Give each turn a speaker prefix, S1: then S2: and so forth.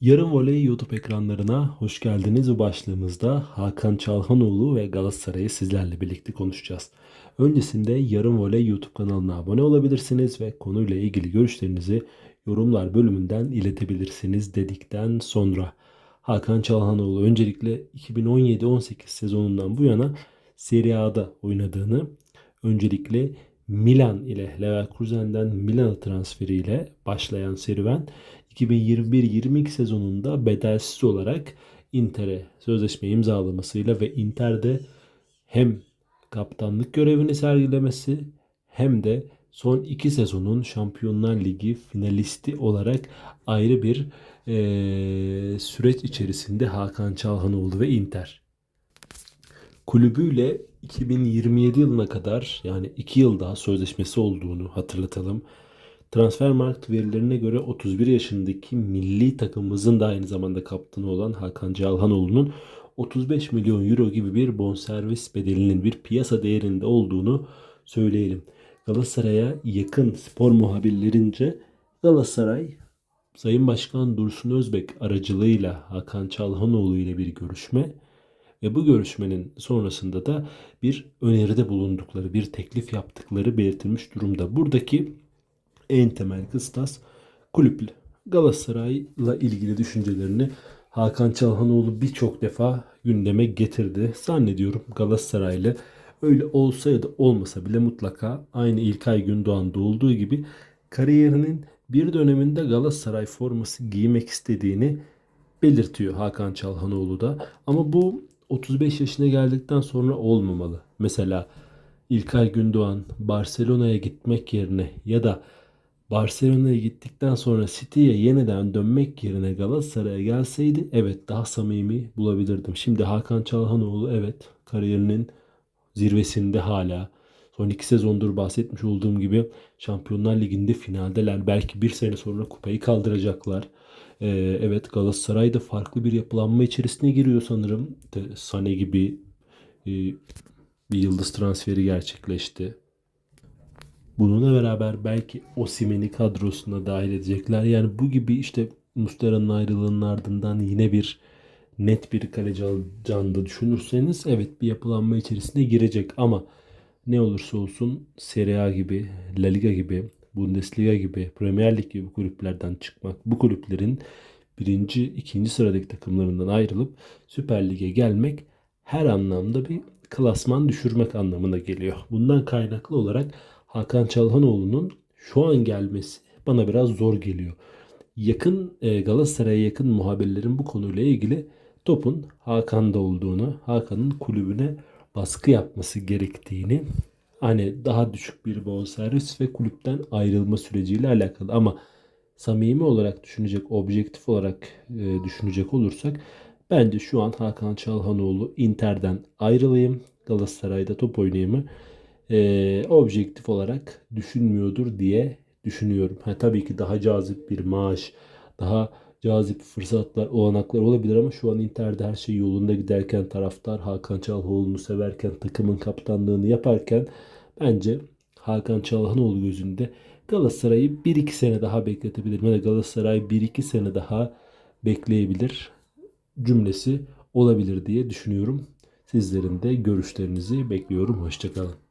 S1: Yarın Voley YouTube ekranlarına hoş geldiniz. Bu başlığımızda Hakan Çalhanoğlu ve Galatasaray'ı sizlerle birlikte konuşacağız. Öncesinde Yarın Voley YouTube kanalına abone olabilirsiniz ve konuyla ilgili görüşlerinizi yorumlar bölümünden iletebilirsiniz dedikten sonra Hakan Çalhanoğlu öncelikle 2017-18 sezonundan bu yana Serie A'da oynadığını, öncelikle Milan ile Leverkusen'den Milan transferiyle başlayan serüven 2021-22 sezonunda bedelsiz olarak Inter'e sözleşme imzalamasıyla ve Inter'de hem kaptanlık görevini sergilemesi hem de son iki sezonun Şampiyonlar Ligi finalisti olarak ayrı bir eee, süreç içerisinde Hakan Çalhanoğlu ve Inter kulübüyle 2027 yılına kadar yani 2 yıl daha sözleşmesi olduğunu hatırlatalım. Transfermarkt verilerine göre 31 yaşındaki milli takımımızın da aynı zamanda kaptanı olan Hakan Çalhanoğlu'nun 35 milyon euro gibi bir bonservis bedelinin bir piyasa değerinde olduğunu söyleyelim. Galatasaray'a yakın spor muhabirlerince Galatasaray Sayın Başkan Dursun Özbek aracılığıyla Hakan Çalhanoğlu ile bir görüşme ve bu görüşmenin sonrasında da bir öneride bulundukları, bir teklif yaptıkları belirtilmiş durumda. Buradaki en temel kıstas kulüp Galatasaray'la ilgili düşüncelerini Hakan Çalhanoğlu birçok defa gündeme getirdi. Zannediyorum Galatasaray'la öyle olsa ya da olmasa bile mutlaka aynı İlkay Gündoğan'da olduğu gibi kariyerinin bir döneminde Galatasaray forması giymek istediğini belirtiyor Hakan Çalhanoğlu da. Ama bu 35 yaşına geldikten sonra olmamalı. Mesela İlkay Gündoğan Barcelona'ya gitmek yerine ya da Barcelona'ya gittikten sonra City'ye yeniden dönmek yerine Galatasaray'a gelseydi evet daha samimi bulabilirdim. Şimdi Hakan Çalhanoğlu evet kariyerinin zirvesinde hala. Son iki sezondur bahsetmiş olduğum gibi Şampiyonlar Ligi'nde finaldeler. Belki bir sene sonra kupayı kaldıracaklar. Ee, evet Galatasaray da farklı bir yapılanma içerisine giriyor sanırım. De, Sane gibi e, bir yıldız transferi gerçekleşti. Bununla beraber belki Osimhen'i kadrosuna dahil edecekler. Yani bu gibi işte Muslera'nın ayrılığının ardından yine bir net bir kaleci alacağını düşünürseniz evet bir yapılanma içerisine girecek ama ne olursa olsun Serie A gibi, La Liga gibi, Bundesliga gibi, Premier Lig gibi kulüplerden çıkmak, bu kulüplerin birinci, ikinci sıradaki takımlarından ayrılıp Süper Lig'e gelmek her anlamda bir klasman düşürmek anlamına geliyor. Bundan kaynaklı olarak Hakan Çalhanoğlu'nun şu an gelmesi bana biraz zor geliyor. Yakın e, Galatasaray'a yakın muhabirlerin bu konuyla ilgili topun Hakan'da olduğunu, Hakan'ın kulübüne baskı yapması gerektiğini hani daha düşük bir bonservis ve kulüpten ayrılma süreciyle alakalı ama samimi olarak düşünecek, objektif olarak e, düşünecek olursak bence şu an Hakan Çalhanoğlu Inter'den ayrılayım, Galatasaray'da top oynayayım e, objektif olarak düşünmüyordur diye düşünüyorum. Ha, tabii ki daha cazip bir maaş, daha cazip fırsatlar, olanaklar olabilir ama şu an Inter'de her şey yolunda giderken taraftar Hakan Çalhanoğlu'nu severken, takımın kaptanlığını yaparken bence Hakan Çalhanoğlu gözünde Galatasaray'ı 1-2 sene daha bekletebilir. Ya da Galatasaray 1-2 sene daha bekleyebilir cümlesi olabilir diye düşünüyorum. Sizlerin de görüşlerinizi bekliyorum. Hoşçakalın.